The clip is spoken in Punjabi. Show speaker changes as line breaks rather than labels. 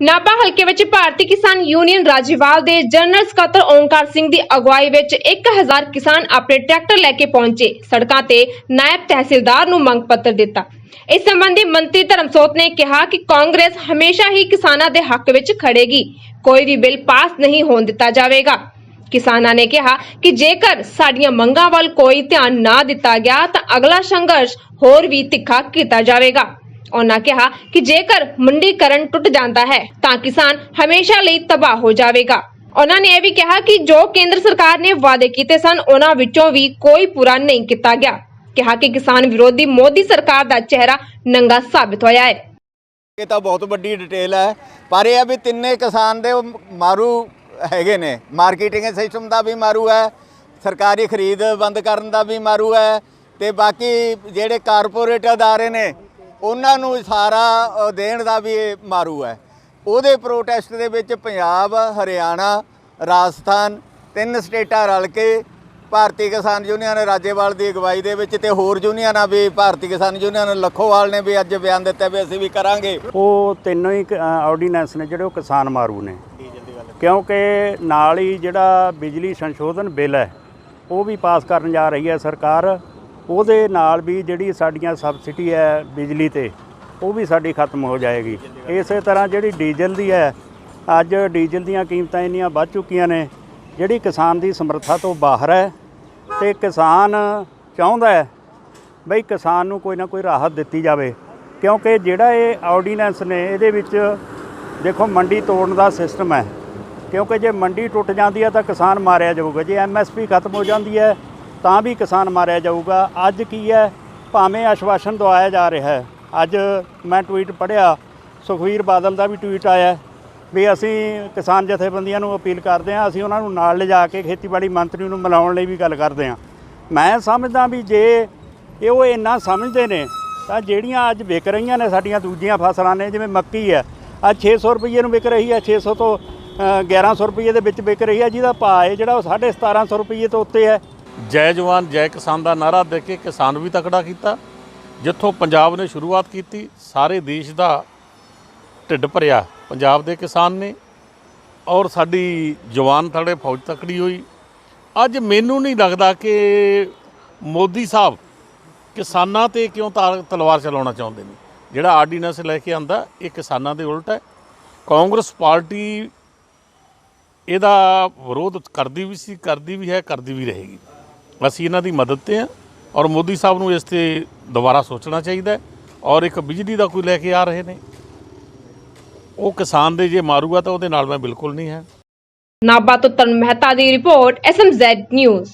ਨਾਭਾ ਹਲਕੇ ਵਿੱਚ ਭਾਰਤੀ ਕਿਸਾਨ ਯੂਨੀਅਨ ਰਾਜੇਵਾਲ ਦੇ ਜਨਰਲ ਸਕੱਤਰ ਓਂਕਾਰ ਸਿੰਘ ਦੀ ਅਗਵਾਈ ਵਿੱਚ 1000 ਕਿਸਾਨ ਆਪਣੇ ਟਰੈਕਟਰ ਲੈ ਕੇ ਪਹੁੰਚੇ। ਸੜਕਾਂ ਤੇ ਨਾਇਬ ਤਹਿਸੀਲਦਾਰ ਨੂੰ ਮੰਗ ਪੱਤਰ ਦਿੱਤਾ। ਇਸ ਸੰਬੰਧੀ ਮੰਤਰੀ ਧਰਮਸੋਤ ਨੇ ਕਿਹਾ ਕਿ ਕਾਂਗਰਸ ਹਮੇਸ਼ਾ ਹੀ ਕਿਸਾਨਾਂ ਦੇ ਹੱਕ ਵਿੱਚ ਖੜੇਗੀ। ਕੋਈ ਵੀ ਬਿੱਲ ਪਾਸ ਨਹੀਂ ਹੋਣ ਦਿੱਤਾ ਜਾਵੇਗਾ। ਕਿਸਾਨਾਂ ਨੇ ਕਿਹਾ ਕਿ ਜੇਕਰ ਸਾਡੀਆਂ ਮੰਗਾਂ ਵੱਲ ਕੋਈ ਧਿਆਨ ਨਾ ਦਿੱਤਾ ਗਿਆ ਤਾਂ ਅਗਲਾ ਸੰਘਰਸ਼ ਹੋਰ ਵੀ ਤਿੱਖਾ ਕੀਤਾ ਜਾਵੇਗਾ। ਉਹਨਾਂ ਕਿਹਾ ਕਿ ਜੇਕਰ ਮੰਡੀਕਰਨ ਟੁੱਟ ਜਾਂਦਾ ਹੈ, ਤਾਂ ਕਿਸਾਨ ਹਮੇਸ਼ਾ ਲਈ ਤਬਾਹ ਹੋ ਜਾਵੇਗਾ। ਉਹਨਾਂ ਨੇ ਇਹ ਵੀ ਕਿਹਾ ਕਿ ਜੋ ਕੇਂਦਰ ਸਰਕਾਰ ਨੇ ਵਾਅਦੇ ਕੀਤੇ ਸਨ ਉਹਨਾਂ ਵਿੱਚੋਂ ਵੀ ਕੋਈ ਪੂਰਾ ਨਹੀਂ ਕੀਤਾ ਗਿਆ। ਕਿਹਾ ਕਿ ਕਿਸਾਨ ਵਿਰੋਧੀ ਮੋਦੀ ਸਰਕਾਰ ਦਾ ਚਿਹਰਾ ਨੰਗਾ ਸਾਬਿਤ ਹੋਇਆ ਹੈ।
ਇਹ ਤਾਂ ਬਹੁਤ ਵੱਡੀ ਡਿਟੇਲ ਹੈ, ਪਰ ਇਹ ਆ ਵੀ ਤਿੰਨੇ ਕਿਸਾਨ ਦੇ ਮਾਰੂ ਹੈਗੇ ਨੇ। ਮਾਰਕੀਟਿੰਗ ਸਿਸਟਮ ਦਾ ਵੀ ਮਾਰੂ ਹੈ, ਸਰਕਾਰੀ ਖਰੀਦ ਬੰਦ ਕਰਨ ਦਾ ਵੀ ਮਾਰੂ ਹੈ, ਤੇ ਬਾਕੀ ਜਿਹੜੇ ਕਾਰਪੋਰੇਟ ਅਦਾਰੇ ਨੇ ਉਹਨਾਂ ਨੂੰ ਸਾਰਾ ਦੇਣ ਦਾ ਵੀ ਇਹ ਮਾਰੂ ਹੈ। ਉਹਦੇ ਪ੍ਰੋਟੈਸਟ ਦੇ ਵਿੱਚ ਪੰਜਾਬ, ਹਰਿਆਣਾ, ਰਾਜਸਥਾਨ ਤਿੰਨ ਸਟੇਟਾਂ ਰਲ ਕੇ ਭਾਰਤੀ ਕਿਸਾਨ ਯੂਨੀਅਨ ਰਾਜੇਵਾਲ ਦੀ ਅਗਵਾਈ ਦੇ ਵਿੱਚ ਤੇ ਹੋਰ ਯੂਨੀਅਨਾਂ ਵੀ, ਭਾਰਤੀ ਕਿਸਾਨ ਯੂਨੀਅਨ ਲੱਖੋਵਾਲ ਨੇ ਵੀ ਅੱਜ ਬਿਆਨ ਦਿੱਤਾ ਵੀ ਅਸੀਂ ਵੀ ਕਰਾਂਗੇ।
ਉਹ ਤਿੰਨੋਂ ਹੀ ਆਰਡੀਨੈਂਸ ਨੇ ਜਿਹੜੇ ਉਹ ਕਿਸਾਨ ਮਾਰੂ ਨੇ। ਕਿਉਂਕਿ ਨਾਲ ਹੀ ਜਿਹੜਾ ਬਿਜਲੀ ਸੰਸ਼ੋਧਨ ਬਿੱਲ ਹੈ, ਉਹ ਵੀ ਪਾਸ ਕਰਨ ਜਾ ਰਹੀ ਹੈ ਸਰਕਾਰ। ਉਹਦੇ ਨਾਲ ਵੀ ਜਿਹੜੀ ਸਾਡੀਆਂ ਸਬਸਿਡੀ ਹੈ ਬਿਜਲੀ ਤੇ, ਉਹ ਵੀ ਸਾਡੀ ਖਤਮ ਹੋ ਜਾਏਗੀ। ਇਸੇ ਤਰ੍ਹਾਂ ਜਿਹੜੀ ਡੀਜ਼ਲ ਦੀ ਹੈ, ਅੱਜ ਡੀਜ਼ਲ ਦੀਆਂ ਕੀਮਤਾਂ ਇੰਨੀਆਂ ਵੱਧ ਚੁੱਕੀਆਂ ਨੇ, ਜਿਹੜੀ ਕਿਸਾਨ ਦੀ ਸਮਰੱਥਾ ਤੋਂ ਬਾਹਰ ਹੈ ਤੇ ਕਿਸਾਨ ਚਾਹੁੰਦਾ ਹੈ ਬਈ ਕਿਸਾਨ ਨੂੰ ਕੋਈ ਨਾ ਕੋਈ ਰਾਹਤ ਦਿੱਤੀ ਜਾਵੇ, ਕਿਉਂਕਿ ਜਿਹੜਾ ਇਹ ਆਰਡੀਨੈਂਸ ਨੇ, ਇਹਦੇ ਵਿੱਚ ਦੇਖੋ ਮੰਡੀ ਤੋੜਨ ਦਾ ਸਿਸਟਮ ਹੈ, ਕਿਉਂਕਿ ਜੇ ਮੰਡੀ ਟੁੱਟ ਜਾਂਦੀ ਹੈ ਤਾਂ ਕਿਸਾਨ ਮਾਰਿਆ ਜਾਊਗਾ, ਜੇ ਐਮਐਸਪੀ ਖਤਮ ਹੋ ਜਾਂਦੀ ਹੈ ਤਾਂ ਵੀ ਕਿਸਾਨ ਮਾਰਿਆ ਜਾਊਗਾ। ਅੱਜ ਕੀ ਹੈ? ਭਾਵੇਂ ਆਸ਼ਵਾਸਨ ਦਵਾਇਆ ਜਾ ਰਿਹਾ ਹੈ। ਅੱਜ ਮੈਂ ਟਵੀਟ ਪੜ੍ਹਿਆ ਸੁਖਵੀਰ ਬਾਦਲ ਦਾ ਵੀ ਟਵੀਟ ਆਇਆ ਵੀ ਅਸੀਂ ਕਿਸਾਨ ਜਥੇਬੰਦੀਆਂ ਨੂੰ ਅਪੀਲ ਕਰਦੇ ਹਾਂ ਅਸੀਂ ਉਹਨਾਂ ਨੂੰ ਨਾਲ ਲਿਜਾ ਕੇ ਖੇਤੀਬਾੜੀ ਮੰਤਰੀ ਨੂੰ ਮਿਲਾਉਣ ਲਈ ਵੀ ਗੱਲ ਕਰਦੇ ਹਾਂ। ਮੈਂ ਸਮਝਦਾ ਵੀ ਜੇ ਇਹ ਉਹ ਇੰਨਾ ਸਮਝਦੇ ਨੇ ਤਾਂ ਜਿਹੜੀਆਂ ਅੱਜ ਵਿਕ ਰਹੀਆਂ ਨੇ ਸਾਡੀਆਂ ਦੂਜੀਆਂ ਫਸਲਾਂ ਨੇ ਜਿਵੇਂ ਮੱਕੀ ਹੈ ਅੱਜ 600 ਰੁਪਏ ਨੂੰ ਵਿਕ ਰਹੀ ਹੈ 600 ਤੋਂ ਅ, 1100 ਰੁਪਏ ਦੇ ਵਿੱਚ ਵਿਕ ਰਹੀ ਹੈ ਜਿਹਦਾ ਭਾਅ ਹੈ ਜਿਹੜਾ ਉਹ 1750 ਰੁਪਏ ਤੋਂ ਉੱਤੇ ਹੈ।
ਜੈ ਜਵਾਨ, ਜੈ ਕਿਸਾਨ ਦਾ ਨਾਰਾ ਦੇ ਕੇ ਕਿਸਾਨ ਵੀ ਤਕੜਾ ਕੀਤਾ। ਜਿੱਥੋਂ ਪੰਜਾਬ ਨੇ ਸ਼ੁਰੂਆਤ ਕੀਤੀ, ਸਾਰੇ ਦੇਸ਼ ਦਾ ਢਿੱਡ ਭਰਿਆ ਪੰਜਾਬ ਦੇ ਕਿਸਾਨ ਨੇ। ਔਰ ਸਾਡੀ ਜਵਾਨ ਥੜੇ ਫੌਜ ਤਕੜੀ ਹੋਈ। ਅੱਜ ਮੈਨੂੰ ਨਹੀਂ ਲੱਗਦਾ ਕਿ ਮੋਦੀ ਸਾਹਿਬ ਕਿਸਾਨਾਂ ਤੇ ਕਿਉਂ ਤਾਰ- ਤਲਵਾਰ ਚਲਾਉਣਾ ਚਾਹੁੰਦੇ ਨੇ। ਜਿਹੜਾ ਆਰਡੀਨੈਂਸ ਲੈ ਕੇ ਆਂਦਾ, ਇਹ ਕਿਸਾਨਾਂ ਦੇ ਉਲਟ ਹੈ। ਕਾਂਗਰਸ ਪਾਰਟੀ ਇਹਦਾ ਵਿਰੋਧ ਕਰਦੀ ਵੀ ਸੀ, ਕਰਦੀ ਵੀ ਹੈ, ਕਰਦੀ ਵੀ ਰਹੇਗੀ। ਅਸੀਂ ਇਹਨਾਂ ਦੀ ਮਦਦ ਤੇ ਹਾਂ ਔਰ ਮੋਦੀ ਸਾਹਿਬ ਨੂੰ ਇਸ ਤੇ ਦੁਬਾਰਾ ਸੋਚਣਾ ਚਾਹੀਦਾ ਔਰ ਇੱਕ ਬਿਜਲੀ ਦਾ ਕੋਈ ਲੈ ਕੇ ਆ ਰਹੇ ਨੇ। ਉਹ ਕਿਸਾਨ ਦੇ ਜੇ ਮਾਰੂਗਾ ਤਾਂ ਉਹਦੇ ਨਾਲ ਮੈਂ ਬਿਲਕੁਲ ਨਹੀਂ ਹੈ।
ਨਾਭਾ ਤੋਂ ਤਰਨ ਮਹਿਤਾ ਦੀ ਰਿਪੋਰਟ ਐਸਐਮਜ਼ੈਡ ਨਿਊਜ਼